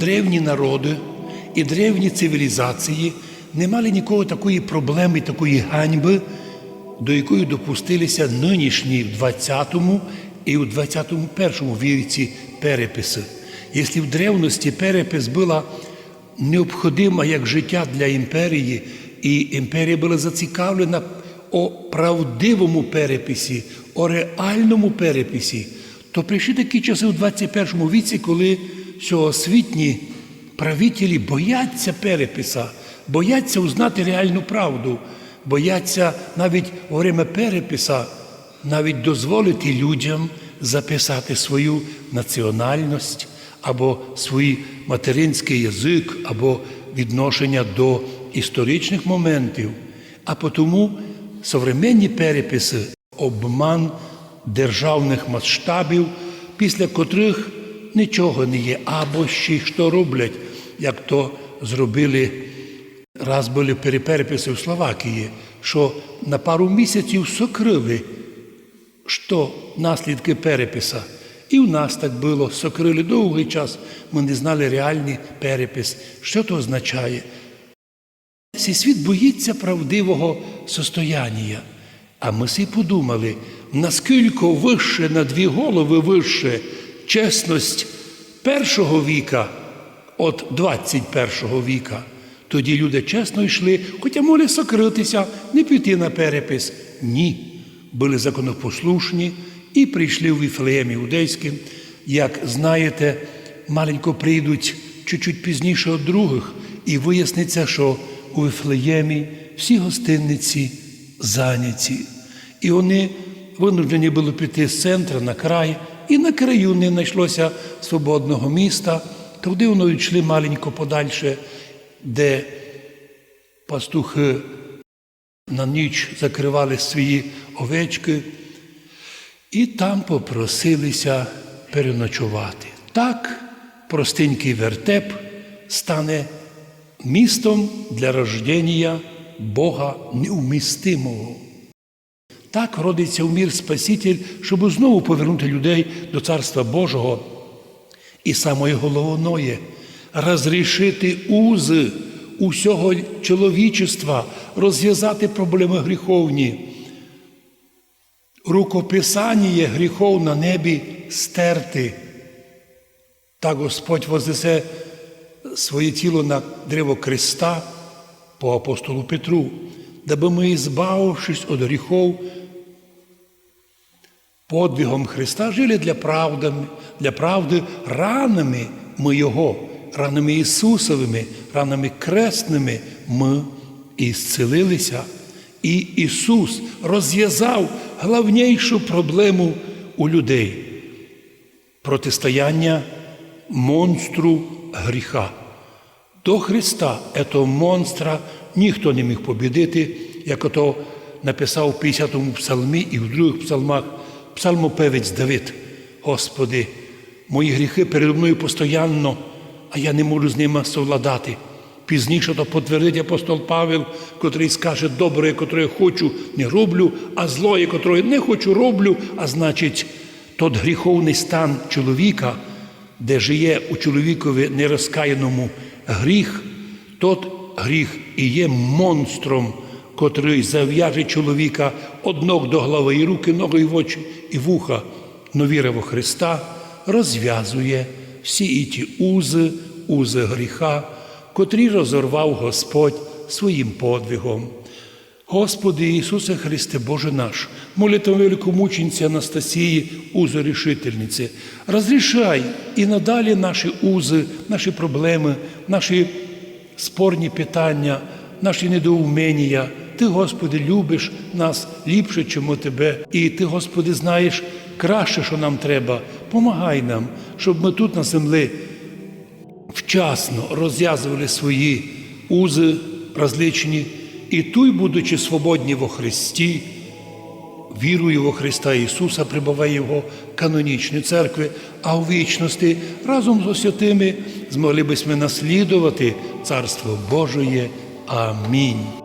Древні народи і древні цивілізації не мали нікого такої проблеми, такої ганьби, до якої допустилися нинішні в 20-му і у 21-му віці переписи. Якщо в древності перепис була необхідна як життя для імперії, і імперія була зацікавлена у правдивому переписі, у реальному переписі, то прийшли такі часи у 21 віці, коли сьогосвітні правителі бояться переписа, бояться узнати реальну правду, бояться навіть во время переписа навіть дозволити людям записати свою національність або свій материнський язик, або відношення до історичних моментів. А тому современні переписи обман державних масштабів, після котрих нічого не є, або ще що роблять, як то зробили раз були перепереписи в Словакії, що на пару місяців сокрили, що наслідки переписа. І в нас так було, сокрили довгий час, ми не знали реальний перепис, що то означає. Цей світ боїться правдивого состояння. А ми си подумали, наскільки вище на дві голови вище чесність першого віка від 21 віка. Тоді люди чесно йшли, хоча могли сокритися, не піти на перепис. Ні. Були законопослушні і прийшли в Віфлеєм іудейським. Як знаєте, маленько прийдуть чуть-чуть пізніше від других, і виясниться, що у Віфлеємі всі гостинниці зайняті. І вони винуждені були піти з центру на край, і на краю не знайшлося свободного міста. Туди вони йшли маленько подальше, де пастухи на ніч закривали свої овечки, і там попросилися переночувати. Так простенький вертеп стане містом для рождення Бога неумістимого. Так родиться в мір Спаситель, щоб знову повернути людей до Царства Божого. І самое головне розрішити узи усього чоловічества, розв'язати проблеми гріховні. Рукописання гріхов на небі стерти. Так Господь вознесе своє тіло на древо Христа по апостолу Петру, даби ми, збавившись від гріхов, подвигом Христа жили для правди, для правди ранами ми Його, ранами Ісусовими, ранами крестними ми ісцелилися. І Ісус розв'язав головнішу проблему у людей протистояння монстру гріха. До Христа этого монстра ніхто не міг побідити, як ото написав в 50-му псалмі і в других псалмах псалмопевець Давид. Господи, мої гріхи передо мною постоянно, а я не можу з ними совладати. Пізніше то потвердить апостол Павел, котрий скаже, добре, котре хочу, не роблю, а злоє, котре не хочу, роблю, а значить, тот гріховний стан чоловіка, де жиє у чоловікові нерозкаяному гріх, тот гріх і є монстром, котрий зав'яже чоловіка од ног до голови, і руки, ноги, і в очі, і вуха, но віра Христа розв'язує всі і ті узи, узи гріха, котрі розорвав Господь своїм подвигом. Господи Ісусе Христе, Боже наш, молитва великомучениці Анастасії, узорішительниці, розрішай і надалі наші узи, наші проблеми, наші спорні питання, наші недоумення. Ти, Господи, любиш нас ліпше, чому Тебе, і Ти, Господи, знаєш краще, що нам треба. Помагай нам, щоб ми тут на землі вчасно розв'язували свої узи розличні, і туй, будучи свободні во Христі, вірую во Христа Ісуса, прибуває Його канонічні церкви, а у вічності разом з святими змогли б ми наслідувати Царство Божоє. Амінь.